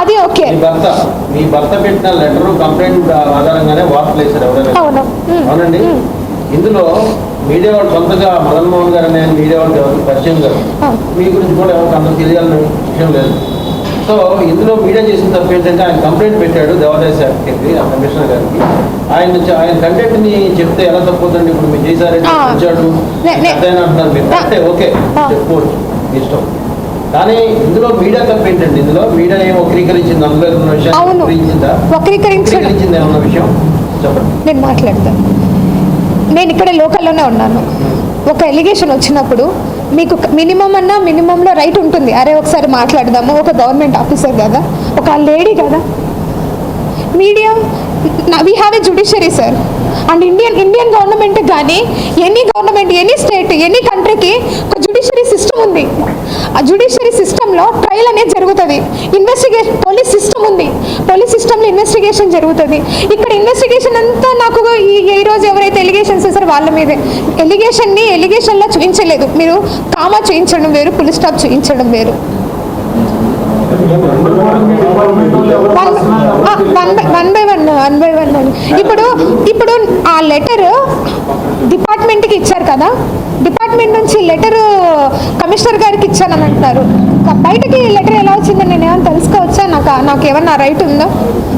అది ఓకే. మీ భర్త మీ భర్త పెట్టిన లెటర్ కంప్లైంట్ ఆధారంగానే వార్తలు వేశారు ఎవరైనా. అవునండి? ఇందులో మీడియా వాళ్ళు సొంతగా మదన్ మోహన్ గారు అనే మీడియా వాళ్ళు ఎవరికి పరిచయం గారు. మీ గురించి కూడా ఎవరికి అందరూ తెలియాలని విషయం లేదు. సో ఇందులో మీడియా చేసిన తప్పు ఏంటంటే ఆయన కంప్లైంట్ పెట్టాడు దేవాదాయ శాఖకి ఆ కమిషనర్ గారికి. ఆయన నుంచి ఆయన కంటెంట్ని చెప్తే ఎలా తప్పుతుందండి ఇప్పుడు మీరు చేశారంటే. వచ్చాడు. అంటున్నారు మీరు. అంటే ఓకే. చెప్పుకోవచ్చు. ఇష్టం. కానీ ఇందులో మీడియా తప్పు ఏంటండి? ఇందులో మీడియా ఏం వక్రీకరించింది? అందులో ఏమన్నా విషయం అవును. వక్రీకరించిందా? వక్రీకరించడం. వక్రీకరించింది ఏమన్నా విషయం? చెప్పండి. నేను మాట్లాడతాను నేను ఇక్కడ లోకల్లోనే ఉన్నాను. ఒక ఎలిగేషన్ వచ్చినప్పుడు మీకు మినిమం అన్నా మినిమంలో రైట్ ఉంటుంది. అరే ఒకసారి మాట్లాడదాము. ఒక గవర్నమెంట్ ఆఫీసర్ కదా. ఒక లేడీ కదా. Media we have a judiciary sir and Indian Indian government కానీ any government any state any కంట్రీకి ఒక జుడిషియరీ సిస్టమ్ ఉంది. ఆ జుడిషియరీ సిస్టంలో ట్రయల్ అనేది జరుగుతుంది. ఇన్వెస్టిగేషన్ పోలీస్ సిస్టమ్ ఉంది. పోలీస్ సిస్టంలో ఇన్వెస్టిగేషన్ జరుగుతుంది. ఇక్కడ ఇన్వెస్టిగేషన్ అంతా నాకు ఈ ఈ రోజు ఎవరైతే ఎలిగేషన్స్ వేసారో వాళ్ళ మీదే. ఎలిగేషన్ని ఎలిగేషన్లో చూపించలేదు. మీరు కామా చూపించడం వేరు పులి స్టాప్ చూపించడం వేరు. One one by one one by one అని ఇప్పుడు ఇప్పుడు ఆ లెటర్ డిపార్ట్మెంట్కి ఇచ్చారు కదా? డిపార్ట్మెంట్ నుంచి లెటర్ కమిషనర్ గారికి ఇచ్చానని అంటారు బయటకి లెటర్ ఎలా వచ్చిందని నేను ఏమైనా తెలుసుకోవచ్చా? నాకు నాకు ఏమన్నా రైట్ ఉందా?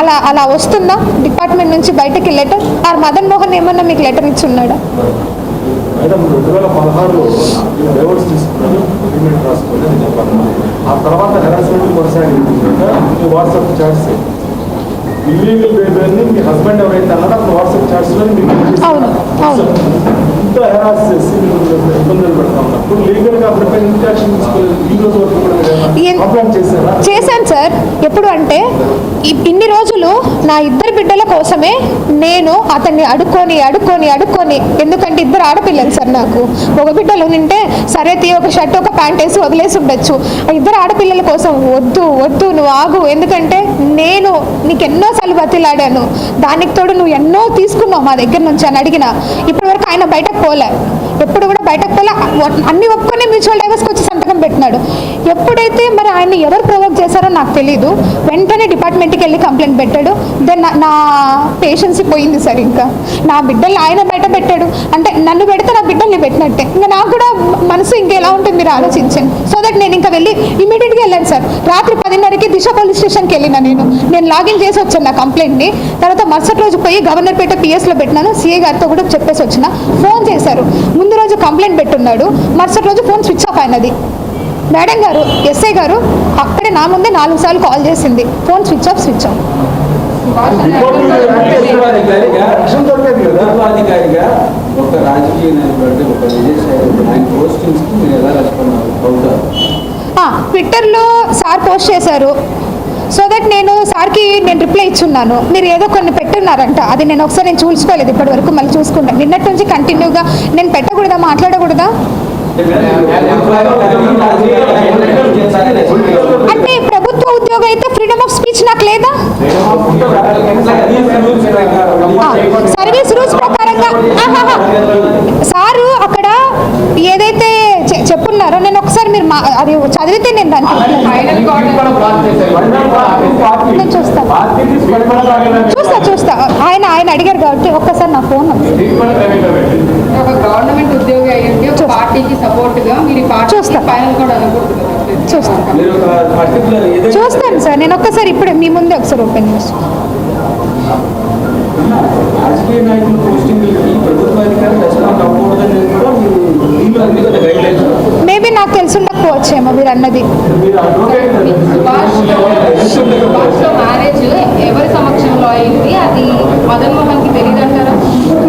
అలా అలా వస్తుందా? డిపార్ట్మెంట్ నుంచి బయటకి లెటర్ ఆర్ మదన్ మోహన్ ఏమన్నా మీకు లెటర్ ఇచ్చి ఉన్నాడా? మేడం రెండు వేల పదహారులో డైవర్స్ తీసుకున్నాను అగ్రిమెంట్ రాసుకొని అని చెప్పాను. ఆ తర్వాత హెరాస్మెంట్ కొనసాగింది మీ వాట్సాప్ చాట్స్ ఇల్లీగల్ బేబీని మీ హస్బెండ్ ఎవరైతే అన్నారో అతను వాట్సాప్ చాట్స్లో మీకు ఇంత హెరాస్ చేసి ఇబ్బందులు పెడతా ఉన్నప్పుడు లీగల్గా తీసుకోలేదు ఈ రోజు వరకు కూడా చేశారా? చేశాను సార్. ఎప్పుడు అంటే ఇన్ని రోజులు నా ఇద్దరు బిడ్డల కోసమే నేను అతన్ని అడుక్కొని అడుక్కొని అడుక్కొని ఎందుకంటే ఇద్దరు ఆడపిల్లలు సార్ నాకు. ఒక బిడ్డలు నింటే సరే తీ ఒక షర్ట్ ఒక ప్యాంట్ వేసి వదిలేసి ఉండొచ్చు. ఆ ఇద్దరు ఆడపిల్లల కోసం వద్దు వద్దు నువ్వు ఆగు. ఎందుకంటే నేను నీకు ఎన్నోసార్లు బతిలాడాను. దానికి తోడు నువ్వు ఎన్నో తీసుకున్నావు మా దగ్గర నుంచి అని అడిగిన. ఇప్పటి వరకు ఆయన బయటకు పోలే. ఎప్పుడు కూడా బయటకు పోలే. అన్ని ఒప్పుకొని మ్యూచువల్ డైవర్స్కి వచ్చి సంతకం పెట్టినాడు. ఎప్పుడైతే మరి ఆయన ఎవరు ప్రొవోక్ చేశారో నాకు తెలియదు వెంటనే డిపార్ట్మెంట్కి వెళ్ళి కంప్లైంట్ పెట్టాడు. దెన్ నా పేషెన్సీ పోయింది సార్ ఇంకా. నా బిడ్డలు ఆయన బయట పెట్టాడు. అంటే నన్ను పెడితే నా బిడ్డల్ని పెట్టినట్టే. ఇంకా నాకు కూడా మనసు ఇంకా ఎలా ఉంటుంది మీరు ఆలోచించండి. సో దట్ నేను ఇంకా వెళ్ళి ఇమీడియట్గా వెళ్ళాను సార్. రాత్రి పదిన్నరకి దిశ పోలీస్ స్టేషన్కి వెళ్ళిన నేను. నేను లాగిన్ చేసి వచ్చాను నా కంప్లైంట్ని తర్వాత మరుసటి రోజు పోయి గవర్నర్పేట పిఎస్లో పెట్టినాను. సీఏ గారితో కూడా చెప్పేసి వచ్చిన. ఫోన్ చేశారు. ముందు రోజు కంప్లైంట్ పెట్టున్నాడు. మరుసటి రోజు ఫోన్ స్విచ్ ఆఫ్ అయినది. మేడం గారు ఎస్ఐ గారు అక్కడే నా ముందే నాలుగు సార్లు కాల్ చేసింది. Phone switch off switch off. ఒక రాజకీయ ఒక ఆయన మీరు ఎలా రెస్పాండ్ అవుతారు ట్విట్టర్లో సార్ పోస్ట్ చేశారు. సో దట్ నేను సార్కి నేను రిప్లై ఇచ్చున్నాను. మీరు ఏదో కొన్ని పెట్టున్నారంట. అది నేను ఒకసారి నేను చూసుకోలేదు ఇప్పటి వరకు మళ్ళీ చూసుకుంటాను నిన్నటి నుంచి కంటిన్యూగా నేను పెట్టకూడదా? మాట్లాడకూడదా? అంటే ప్రభుత్వ ఉద్యోగం అయితే ఫ్రీడమ్ ఆఫ్ స్పీచ్ నాకు లేదా? సర్వీస్ రూల్స్ ప్రకారంగా. సారు అక్కడ ఏదైతే చెప్పున్నారో నేను ఒకసారి మీరు మా- అది చదివితే నేను దానికి చూస్తా చూస్తా. ఆయన ఆయన అడిగారు కాబట్టి ఒక్కసారి నా ఫోన్ గవర్నమెంట్ ఉద్యోగి అయ్యండి ఒక పార్టీకి సపోర్ట్గా మీరు ఈ పార్టీ చూస్తా. ఫైనల్ కూడా అనుకుంటున్నారు. చూస్తా. మీరు ఒక పర్టికులర్ ఏదైతే చూస్తాను సార్ నేను ఒక్కసారి ఇప్పుడే మీ ముందే ఒకసారి ఓపెన్ చేస్తాను రెస్పాండ్ అవ్వకూడదని కూడా మీరు గైడ్ లైన్స్ మేబీ నాకు తెలిసి ఉండకపోవచ్చేమో మీరు అన్నది.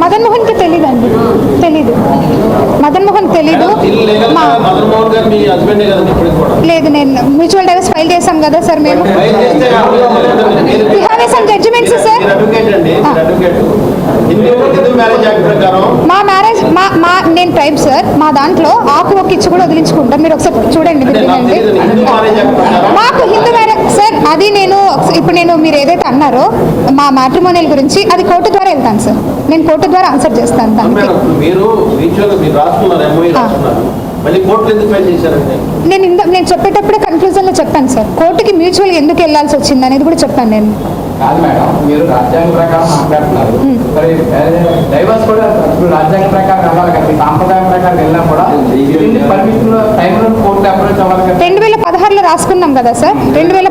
మదన్ మోహన్కి తెలియదు తెలియదండి తెలీదు. మదన్ మోహన్ తెలీదు. మా లేదు నేను మ్యూచువల్ డైవర్స్ ఫైల్ చేశాం కదా సార్ మేము. అండి మ్యారేజ్ యాక్ట్ ప్రకారం మా మ్యారేజ్ మా ట్రైబ్ సార్ మా దాంట్లో ఆకు ఒక్క ఇచ్చి కూడా వదిలించుకుంటాం. మీరు ఒకసారి చూడండి మీరు వినండి. మాకు హిందూ మ్యారేజ్ సార్ అది నేను ఇప్పుడు నేను మీరు ఏదైతే అన్నారో మా మ్యాట్రిమోనియల్ గురించి అది కోర్టు ద్వారా వెళ్తాను సార్ నేను కోర్టు ద్వారా ఆన్సర్ చేస్తాను దానికి. మ్యూచువల్ చేశారంటే నేను ఇంద నేను చెప్పేటప్పుడే కన్క్లూజన్లో చెప్పాను సార్ కోర్టుకి మ్యూచువల్గా ఎందుకు వెళ్ళాల్సి వచ్చింది అనేది కూడా చెప్పాను నేను. కాదు మేడం మీరు రాజ్యాంగ ప్రకారం మాట్లాడుతున్నారు. మరి డైవర్స్ కూడా ఇప్పుడు రాజ్యాంగ ప్రకారం వెళ్ళాలి కదా మీ సాంప్రదాయం ప్రకారం వెళ్ళినా కూడా పర్మిషన్ టైంలో కోర్టు అప్రోచ్ అవ్వాలి కదా. రెండు వేల పదహారులో రాసుకున్నాం కదా సార్. రెండు వేల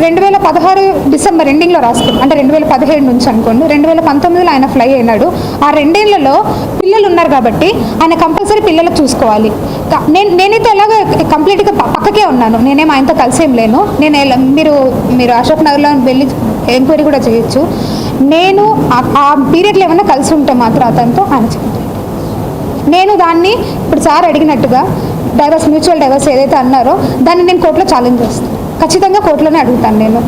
రెండు వేల పదహారు డిసెంబర్ ఎండింగ్లో రాసుకున్నాం. అంటే రెండు వేల పదిహేడు నుంచి అనుకోండి రెండు వేల పంతొమ్మిదిలో ఆయన ఫ్లై అయినాడు. ఆ రెండేళ్ళలో పిల్లలు ఉన్నారు కాబట్టి ఆయన కంపల్సరీ పిల్లలకు చూసుకోవాలి. నేను నేనైతే ఎలాగో కంప్లీట్గా పక్కకే ఉన్నాను. నేనేం ఆయనతో కలిసి లేను. నేను ఎలా- మీరు మీరు అశోక్ నగర్లో వెళ్ళి ఎంక్వైరీ కూడా చేయొచ్చు. నేను ఆ- పీరియడ్లో ఏమైనా కలిసి ఉంటే మాత్రం అతనితో ఆయన చెప్తాను నేను దాన్ని ఇప్పుడు సార్ అడిగినట్టుగా డైవర్స్ మ్యూచువల్ డైవర్స్ ఏదైతే అన్నారో దాన్ని నేను కోర్టులో ఛాలెంజ్ చేస్తాను. ఖచ్చితంగా కోర్టులోనే అడుగుతాను నేను.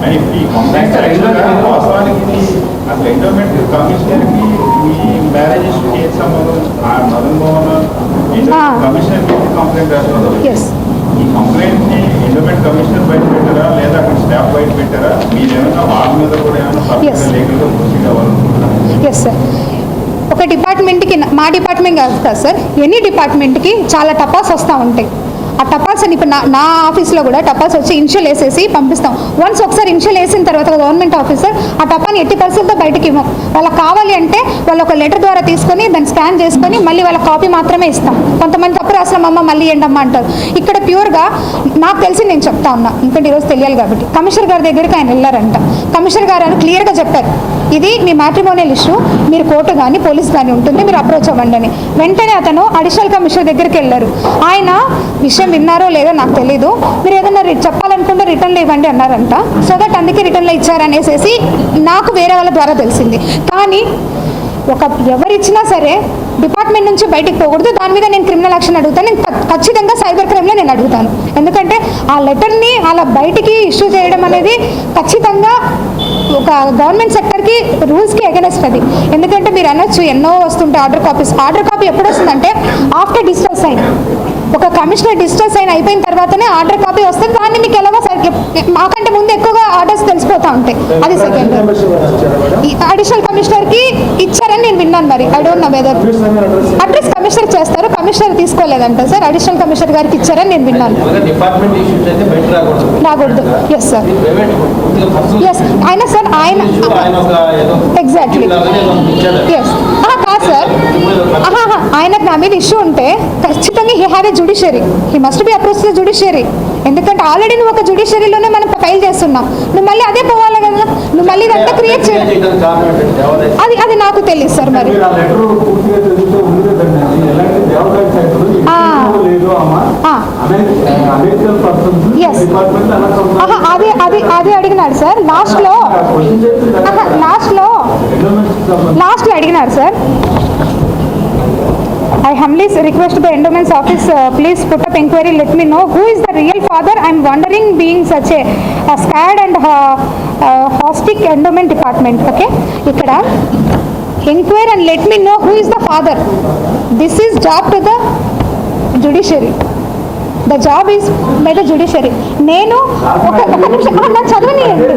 ఎస్ ఈ కంప్లైంట్ని ఎండోమెంట్ కమిషనర్ బయట పెట్టారా? లేదా అక్కడ స్టాఫ్ బయట పెట్టారా? మీరు ఏమైనా వాళ్ళ మీద కూడా ఏమైనా Yes. లీగల్గా ప్రొసీడ్ అవ్వాలనుకుంటున్నారా? ఎస్ సార్ ఒక డిపార్ట్మెంట్కి మా డిపార్ట్మెంట్ కదా సార్ ఎనీ డిపార్ట్మెంట్కి చాలా టపాస్ వస్తూ ఉంటాయి. ఆ టపాల్స్ అని ఇప్పుడు నా నా ఆఫీస్లో కూడా టపాల్స్ వచ్చి ఇన్షియల్ వేసేసి పంపిస్తాం. వన్స్ ఒకసారి ఇన్షియల్ వేసిన తర్వాత గవర్నమెంట్ ఆఫీసర్ ఆ టపాని ఎట్టి పరిస్థితుల్లో బయటకి ఇవ్వం. వాళ్ళకి కావాలి అంటే వాళ్ళు ఒక లెటర్ ద్వారా తీసుకొని దాన్ని స్కాన్ చేసుకొని మళ్ళీ వాళ్ళ కాపీ మాత్రమే ఇస్తాం. కొంతమంది తప్పు రాసిన అమ్మ మళ్ళీ ఏంటమ్మా అంటారు. ఇక్కడ ప్యూర్గా నాకు తెలిసి నేను చెప్తా ఉన్నా. ఎందుకంటే ఈరోజు తెలియాలి కాబట్టి. కమిషనర్ గారి దగ్గరికి ఆయన వెళ్ళారంట. కమిషనర్ గారు క్లియర్గా చెప్పారు. ఇది మీ మ్యాట్రిమోనియల్ ఇష్యూ. మీరు కోర్టు కానీ పోలీస్ కానీ ఉంటుంది మీరు అప్రోచ్ అవ్వండి అని. వెంటనే అతను అడిషనల్ కమిషనర్ దగ్గరికి వెళ్ళారు. ఆయన విషయం విన్నారో లేదో నాకు తెలీదు. మీరు ఏదైనా చెప్పాలనుకుంటే రిటర్న్లో ఇవ్వండి అన్నారంట. సో దట్ అందుకే రిటర్న్లో ఇచ్చారనేసేసి నాకు వేరే వాళ్ళ ద్వారా తెలిసింది. కానీ ఒక ఎవరిచ్చినా సరే డిపార్ట్మెంట్ నుంచి బయటికి పోకూడదు. దాని మీద నేను క్రిమినల్ యాక్షన్ అడుగుతాను. నేను ఖచ్చితంగా సైబర్ క్రైమ్లో నేను అడుగుతాను. ఎందుకంటే ఆ లెటర్ని అలా బయటికి ఇష్యూ చేయడం అనేది ఖచ్చితంగా ఒక గవర్నమెంట్ సెక్టర్కి రూల్స్కి ఎగనెస్ట్ అది. ఎందుకంటే మీరు అనొచ్చు ఎన్నో వస్తుంటాయి ఆర్డర్ కాపీస్. ఆర్డర్ కాపీ ఎప్పుడు వస్తుందంటే ఆఫ్టర్ డిజిటల్ సైన్ ఒక కమిషనర్ డిస్టర్స్ సైన్ అయిపోయిన తర్వాతనే ఆర్డర్ కాపీ వస్తుంది. దాన్ని మీకు ఎలాగో మాకంటే ముందు ఎక్కువగా ఆర్డర్స్ తెలిసిపోతూ ఉంటాయి. అది సెకండ్ అడిషనల్ కమిషనర్కి ఇచ్చారని నేను విన్నాను మరి. I don't know whether address commissioner చేస్తారు కమిషనర్ తీసుకోలేదంట సార్. అడిషనల్ కమిషనర్ గారికి ఇచ్చారని నేను విన్నాను. రాకూడదు. ఎస్ సార్ ఎస్ ఆయన సార్ ఆయన ఇచ్చాడు. ఎస్ కాదు సార్. ఆయనకు నా మీద ఇష్యూ ఉంటే ఖచ్చితంగా he have a judiciary he must be approach the judiciary ఎందుకంటే ఆల్రెడీ నువ్వు ఒక జుడిషియరీలోనే మనం ఫైల్ చేస్తున్నాం. నువ్వు మళ్ళీ అదే పోవాలి కదా. నువ్వు మళ్ళీ ఇదంతా క్రియేట్ చేయాలి అది అది నాకు తెలియదు సార్ మరి. అది అది అది అడిగినాడు సార్. లాస్ట్లో లాస్ట్లో అడిగినారు sir I request the endowments office, uh, please put up inquiry, let me know who is the real father. I'm wondering being such a, a scared and uh, uh, hostic endowment department, okay? ఇక్కడ enquiry and let me know who is the father this is job to the judiciary the job is by the judiciary నేను ఒక ఒక నిమిషం నా చదవనియండి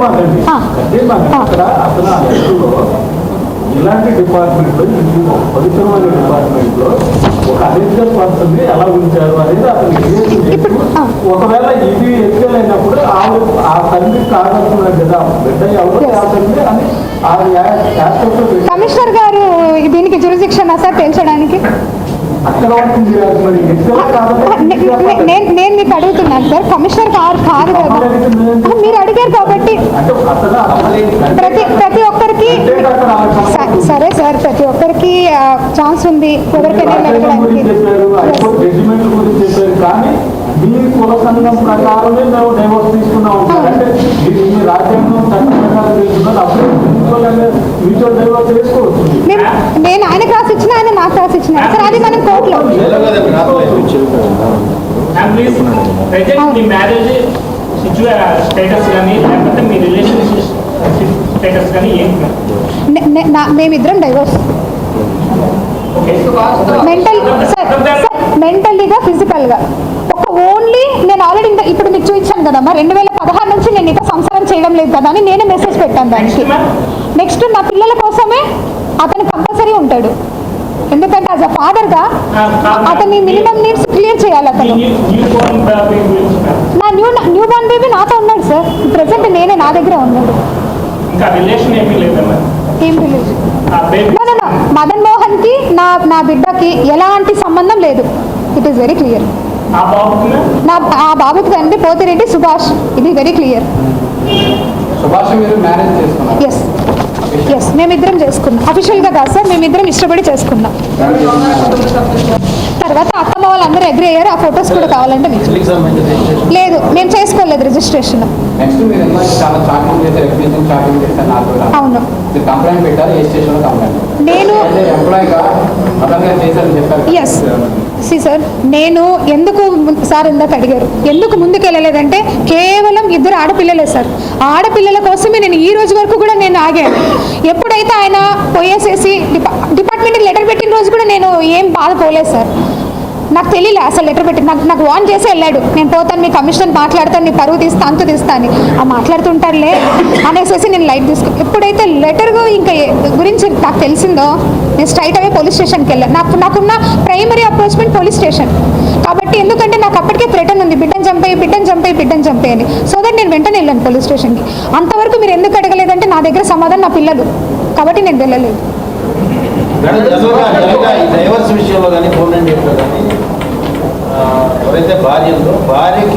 ఇలాంటి డిపార్ట్మెంట్లో ఇది పవిత్రమైన డిపార్ట్మెంట్లో ఒక అధిక పర్సన్ ఎలా ఉంచారు అనేది అతను. ఒకవేళ ఇది ఆవిడ ఆ తల్లి కాగలుగుతున్నారు కదా బిడ్డ ఎవరు ఆ తల్లి అని ఆ కమిషనర్ గారు దీనికి జురిశిక్షణ సార్ పెంచడానికి? నేను నేను మీకు అడుగుతున్నాను సార్. కమిషనర్ కాదు కాదు కదా. మీరు అడిగారు కాబట్టి. ప్రతి ప్రతి ఒక్కరికి సరే సార్ ప్రతి ఒక్కరికి ఛాన్స్ ఉంది. ఎవరికైనా నేను నేను ఆయనకు రాసి ఇచ్చిన ఆయన నాకు రాసి ఇచ్చిన. సార్ అది మనం కోర్టులో. కదా. స్టేటస్ కానీ లేకపోతే మీ రిలేషన్షిప్ స్టేటస్ కానీ ఏంటి నే- నే- మేమిద్దరం డైవర్స్ మెంటల్ సార్ మెంటల్లీగా ఫిజికల్గా ఒక ఓన్లీ నేను ఆల్రెడీ ఇప్పుడు మీకు చూపించాను కదమ్మా రెండు వేల పదహారు నుంచి నేను ఇంకా సంసారం చేయడం లేదు కదా అని నేనే మెసేజ్ పెట్టాను దానికి. నెక్స్ట్ నా పిల్లల కోసమే అతను కంపల్సరీ ఉంటాడు. ఎందుకంటే యాజ్ అ ఫాదర్గా అతని మినిమం నీడ్స్ క్లియర్ చేయాలి అతను. నా న్యూ న్యూ బోర్న్ బేబీ నాతో ఉన్నాడు సార్ ప్రెసెంట్ నేనే నా దగ్గర ఉన్నాడు. నో నో మదన్ మోహన్కి నా నా బిడ్డకి ఎలాంటి సంబంధం లేదు. ఇట్ ఈస్ వెరీ క్లియర్ నా ఆ బాబుకి తండ్రి పోతిరెడ్డి సుభాష్. ఇది వెరీ క్లియర్ ఎస్ ఎస్ మేమిద్దరం చేసుకున్నాం. అఫీషియల్గా కాదు సార్ మేమిద్దరం ఇష్టపడి చేసుకున్నాం. తర్వాత అత్తమ్మ వాళ్ళందరూ అగ్రి అయ్యారు. ఆ ఫొటోస్ కూడా కావాలంటే మీకు. లేదు మేము చేసుకోలేదు రిజిస్ట్రేషన్ అవును. నేను ఎస్ సి సార్ నేను ఎందుకు సార్ ఇందాక అడిగారు. ఎందుకు ముందుకు వెళ్ళలేదంటే కేవలం ఇద్దరు ఆడపిల్లలే సార్. ఆడపిల్లల కోసమే నేను ఈ రోజు వరకు కూడా నేను ఆగాను. ఎప్పుడైతే ఆయన పోయేసేసి డిపా డిపార్ట్మెంట్కి లెటర్ పెట్టిన రోజు కూడా నేను ఏం బాధపోలేదు సార్. నాకు తెలియలే అసలు లెటర్ పెట్టి. నాకు నాకు వాన్ చేసి వెళ్ళాడు. నేను పోతాను మీ కమిషన్ మాట్లాడతాను నీ పరువు తీస్తా అంతు తీస్తాను అని. ఆ మాట్లాడుతుంటారులే అనేసి నేను లైట్ తీసుకు ఎప్పుడైతే లెటర్ ఇంకా గురించి నాకు తెలిసిందో నేను స్ట్రైట్ అవే పోలీస్ స్టేషన్కి వెళ్ళాను నాకు నాకున్న ప్రైమరీ అప్రోచ్మెంట్ పోలీస్ స్టేషన్. కాబట్టి ఎందుకంటే నాకు అప్పటికే థ్రెటన్ ఉంది. బిడ్డను చంపేయి బిడ్డను చంపేయి బిడ్డను చంపేయి అని. సో దట్ నేను వెంటనే వెళ్ళాను పోలీస్ స్టేషన్కి. అంతవరకు మీరు ఎందుకు అడగలేదంటే నా దగ్గర సమాధానం నా పిల్లలు. కాబట్టి నేను వెళ్ళలేదు. డ్రైవర్స్ విషయంలో కానీ ఫోన్ కానీ ఎవరైతే భార్య ఉందో భార్యకి